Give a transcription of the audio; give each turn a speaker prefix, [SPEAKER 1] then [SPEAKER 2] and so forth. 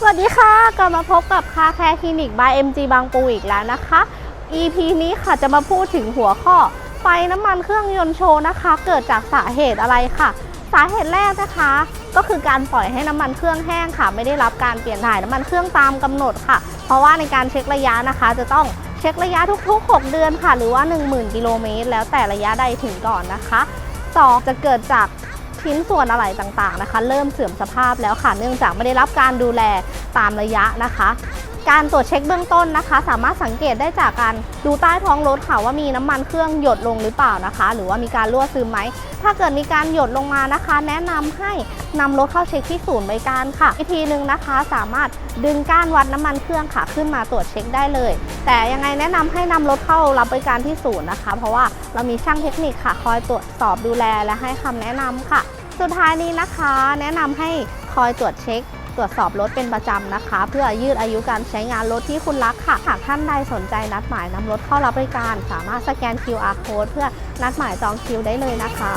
[SPEAKER 1] สวัสดีค่ะ กลับมาพบกับคาแคร์คลินิก by MG บางปูอีกแล้วนะคะ EP นี้ค่ะจะมาพูดถึงหัวข้อ ไฟน้ำมันเครื่องยนต์โชว์นะคะ เกิดจากสาเหตุอะไรค่ะ สาเหตุแรกนะคะ ก็คือการปล่อยให้น้ำมันเครื่องแห้งค่ะ ไม่ได้รับการเปลี่ยนถ่ายน้ำมันเครื่องตามกำหนดค่ะ เพราะว่าในการเช็คระยะนะคะ จะต้องเช็คระยะทุก ๆ 6 เดือนค่ะ หรือว่า 10,000 กิโลเมตรแล้วแต่ระยะใดถึงก่อนนะคะสอจะเกิดจาก ชิ้นส่วนอะไรต่างๆนะคะ เริ่มเสื่อมสภาพแล้วค่ะ เนื่องจากไม่ได้รับการดูแลตามระยะนะคะ การตรวจเช็คเบื้องต้นนะคะ สามารถสังเกตได้จากการดูใต้ท้องรถค่ะว่ามีน้ำมันเครื่องหยดลงหรือเปล่านะคะ หรือว่ามีการรั่วซึมไหม ถ้าเกิดมีการหยดลงมานะคะ แนะนำให้นำรถเข้าเช็คที่ศูนย์บริการค่ะวิธีหนึ่งนะคะ สามารถดึงก้านวัดน้ำมันเครื่องค่ะ ขึ้นมาตรวจเช็คได้เลย แต่ยังไงแนะนำให้นำรถเข้ารับบริการที่ศูนย์นะคะ เพราะว่าเรามีช่างเทคนิคค่ะ คอยตรวจสอบดูแลและให้คำแนะนำค่ะ สุดท้ายนี้นะคะ แนะนำให้คอยตรวจเช็ค ตรวจสอบรถเป็นประจำนะคะ เพื่อยืดอายุการใช้งานรถที่คุณรักค่ะ หากท่านใดสนใจนัดหมายนำรถเข้ารับบริการ สามารถสแกน QR code เพื่อนัดหมายจองคิวได้เลยนะคะ